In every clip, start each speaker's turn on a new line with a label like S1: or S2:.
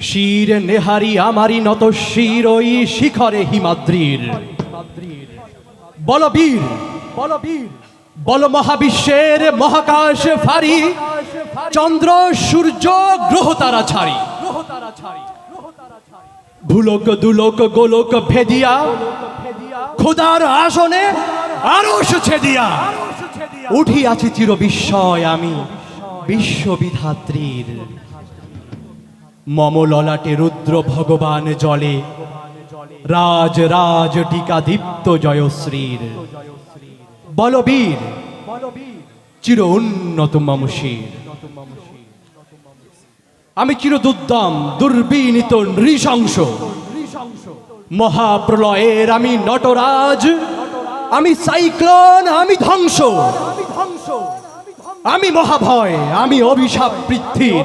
S1: শির নেহারি আমারি নত শির ওই শিখরে হিমাদ্রির। বলবীর বলবীর। বল মহাবিশ্বের মহাকাশ ফারি চন্দ্র, সূর্য, গ্রহ তারা ছাড়ি। ভুলোক, দুলোক, গোলোক ভেদিয়া। খোদার আসনে আরশ ছেদিয়া। উঠিয়াছি চির বিস্ময় আমি বিশ্ববিধাত্রীর। মম ললাটে রুদ্র ভগবান জলে। রাজ রাজ টিকা দীপ্ত জয়শ্রীর। বলবীর, চির উন্নত মমশির। আমি চির দুর্দম, দুর্বিনীত, নৃশংস। মহাপ্রলয়ের আমি নটরাজ। আমি সাইক্লোন, আমি ধ্বংস। আমি মহাভয়, আমি অভিশাপ পৃথ্বীর।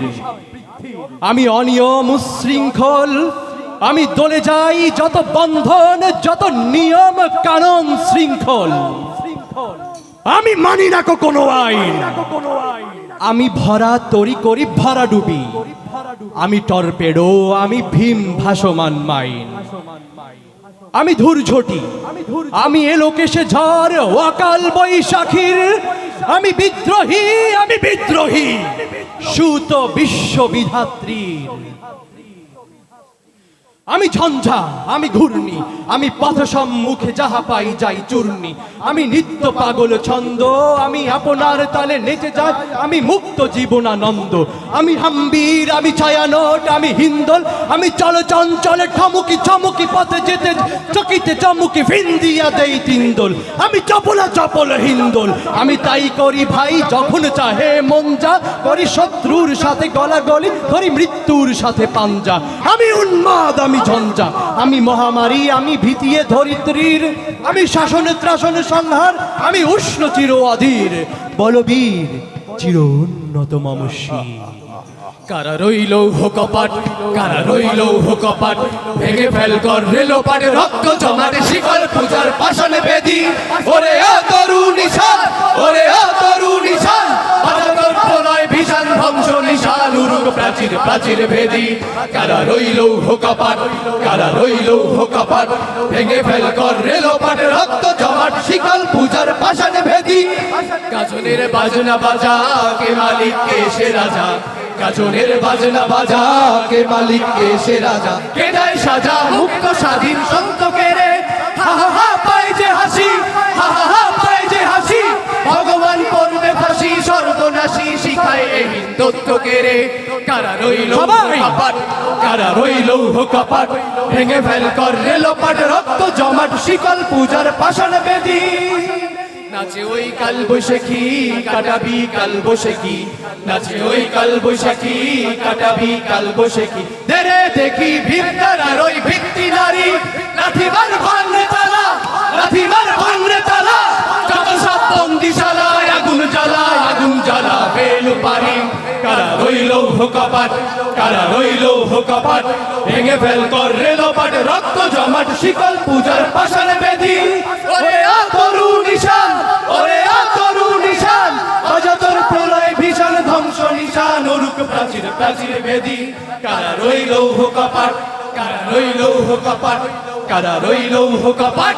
S1: আমি অনিয়ম উশৃঙ্খল, আমি দলে যাই যত বন্ধন, যত নিয়ম কানুন শৃঙ্খল। আমি মানি না কোনো আইন। আমি ভরা, তরি করি ভরা ডুবি। আমি টর্পেডো, আমি ভীম ভাসমান মাইন। আমি ধূর্ঝটি। আমি এলোকেশে ঝড় ওয়াকাল বৈশাখীর। আমি বিদ্রোহী আমি বিদ্রোহী। সুত বিশ্ববিধাত্রীর আমি ঝঞ্ঝা, আমি ঘূর্ণি, আমি পথ সম্মুখে যাহা পাই যাই চূর্ণি। আমি নিত্য পাগল ছন্দ, আমি আপনার তালে নেচে যাই, আমি মুক্ত জীবনানন্দ। আমি হাম্বীর, আমি ছায়ানট, আমি হিন্দল, আমি চল চঞ্চলে, ঠমুকি চমুকি পথে যেতে, চকিতে চমুকি ভিন্দিয়া দেই তিন্দল। আমি চপলা চপল হিন্দল, আমি তাই করি ভাই, যখন চাহে মন যা করি শত্রুর সাথে গলাগলি, করি মৃত্যুর সাথে পাঞ্জা। আমি উন্মাদ আমি ঝঞ্ঝা, আমি মহামারী, আমি ভীতিয়ে ধরিত্রীর, আমি শাসনে ত্রাসনে সংহার, আমি উষ্ণ চির অধীর বলবীর চির উন্নত মমশী
S2: কারা রইল কপাট কারা রইল কপাট ভেঙে ফেল কর রেলো পাটে রক্ত জমাটে শিকল পূজার পাশনে বেদি। ওরে আ তরু নিশান ওরে আ প্রাচীর প্রাচীর ভেদি, কারা রইল কপাট, কারা রইল কপাট, ভেঙে ফেল কর রেলো পাটে রক্ত জমাট, শিকল পূজার পাশনে ভেদি। গাজনের বাজনা বাজা, কে মালিক, কে সে রাজা? গাজনের বাজনা বাজা, কে মালিক, কে সে রাজা? কে সাজা? মুক্ত স্বাধীন এই হিন্দুত্ব কে রে কারা রইল কপাট কারা রইল কপাট ভেঙে ফেল কর রেলোপাট রক্ত জমাট শিকল পূজার পাষাণ বেদী। নাচে ওই কাল বৈশাখী কাটাবি কাল বৈশাখী। নাচে ওই কাল বৈশাখী কাটাবি কাল বৈশাখী। দেরে দেখি ভিক্ষার ওই ভিত্তি কপাট কারা রইল কপাট ভেঙে ফেল কর রেলোপাট রক্ত জমাট, শিকল পূজার পাশানে বেদি। ওরে আ নিশান, ওরে আ নিশান অযতর প্রলয় ভীষণ ধ্বংস নিশান অরুক প্রাচীর প্রাচীর বেদি। কারা রইল কপাট কারা রইল কপাট কারা রইল কপাট